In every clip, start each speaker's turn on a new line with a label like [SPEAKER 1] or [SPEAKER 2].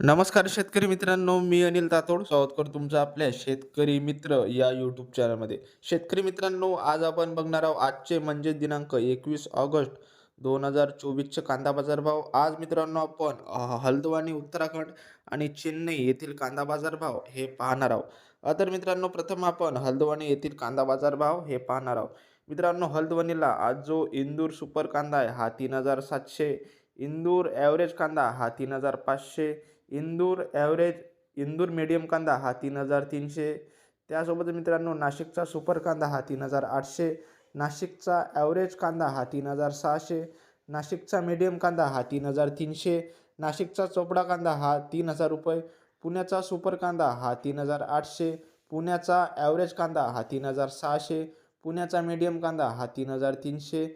[SPEAKER 1] नमस्कार शेतकरी मित्रांनो मी अनिल तातोड. स्वागत करतो तुमचं आपल्या शेतकरी मित्र या यूट्यूब चॅनलमध्ये शेतकरी मित्रांनो आज आपण बघणार आहोत आजचे म्हणजे दिनांक एकवीस ऑगस्ट दोन हजार चोवीसचे कांदा बाजारभाव. आज मित्रांनो आपण हल्दवानी हल्द्वानी उत्तराखंड आणि चेन्नई येथील कांदा बाजार भाव हे पाहणार आहोत. तर मित्रांनो प्रथम आपण हल्द्वानी येथील कांदा बाजार भाव हे पाहणार आहोत. मित्रांनो हल्द्वानीला आज जो इंदूर सुपर कांदा आहे हा तीन हजार सातशे इंदूर ॲव्हरेज कांदा हा तीन हजार पाचशे इंदूर ॲव्हरेज इंदूर मीडियम कांदा हा तीन हजार तीनशे. त्यासोबत मित्रांनो नाशिकचा सुपर कांदा हा तीन हजार आठशे नाशिकचा ॲव्हरेज कांदा हा तीन हजार सहाशे नाशिकचा मीडियम कांदा हा तीन हजार तीनशे नाशिकचा चोपडा कांदा हा तीन हजार रुपये पुण्याचा सुपर कांदा हा तीन हजार आठशे पुण्याचा ॲव्हरेज कांदा हा तीन हजार सहाशे पुण्याचा मीडियम कांदा हा तीन हजार तीनशे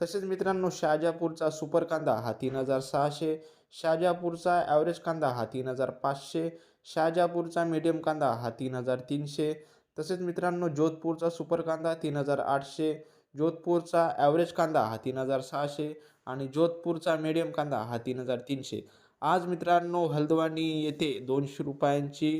[SPEAKER 1] तसेच मित्रांनो शाहजापूरचा सुपर कांदा हा तीन हजार सहाशे शाहजापूरचा ॲव्हरेज कांदा हा तीन हजार पाचशे शाहजापूरचा मीडियम कांदा हा तीन हजार तीनशे. तसेच मित्रांनो जोधपूरचा सुपर कांदा तीन हजार आठशे जोधपूरचा ॲव्हरेज कांदा हा तीन हजार सहाशे आणि जोधपूरचा मीडियम कांदा हा तीन हजार तीनशे. आज मित्रांनो हल्द्वानी येथे दोनशे रुपयांची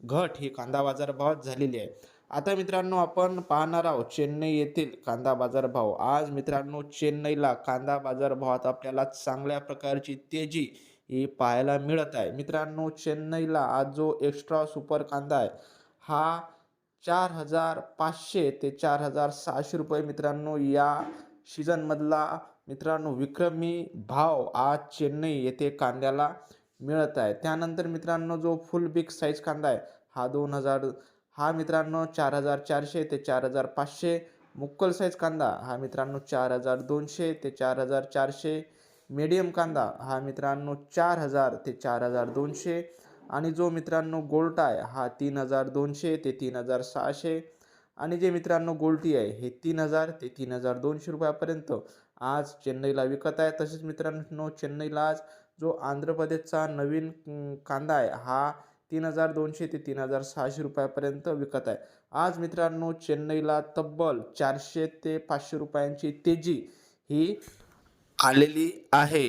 [SPEAKER 1] घट ही कांदा बाजारभावात झालेली आहे. आता मित्रांनो आपण पाहणार आहोत चेन्नई येथील कांदा बाजार भाव. आज मित्रांनो चेन्नईला कांदा बाजार भावात आपल्याला चांगल्या प्रकारची तेजी ही पाहायला मिळत आहे. मित्रांनो चेन्नईला आज जो एक्स्ट्रा सुपर कांदा आहे हा चार हजार पाचशे ते चार हजार सहाशे रुपये मित्रांनो या सीझनमधला मित्रांनो विक्रमी भाव आज चेन्नई येथे कांद्याला मिळत आहे. त्यानंतर मित्रांनो जो फुल बिग साईज कांदा आहे हा दोन हजार हा मित्रांनो चार हजार चारशे ते चार हजार पाचशे. मुक्कल साईज कांदा हा मित्रांनो चार हजार दोनशे ते चार हजार चारशे. मीडियम कांदा हा मित्रांनो चार हजार ते चार हजार दोनशे. आणि जो मित्रांनो गोल्टा आहे हा तीन हजार दोनशे ते तीन हजार सहाशे. आणि जे मित्रांनो गोल्टी आहे हे तीन हजार ते तीन हजार दोनशे रुपयापर्यंत आज चेन्नईला विकत आहे. तसेच मित्रांनो चेन्नईला आज जो आंध्र प्रदेशचा नवीन कांदा आहे हा तीन हजार दोनशे ते तीन हजार सहाशे रुपयापर्यंत विकत आहे. आज मित्रांनो चेन्नईला तब्बल चारशे ते पाचशे रुपयांची तेजी ही आलेली आहे.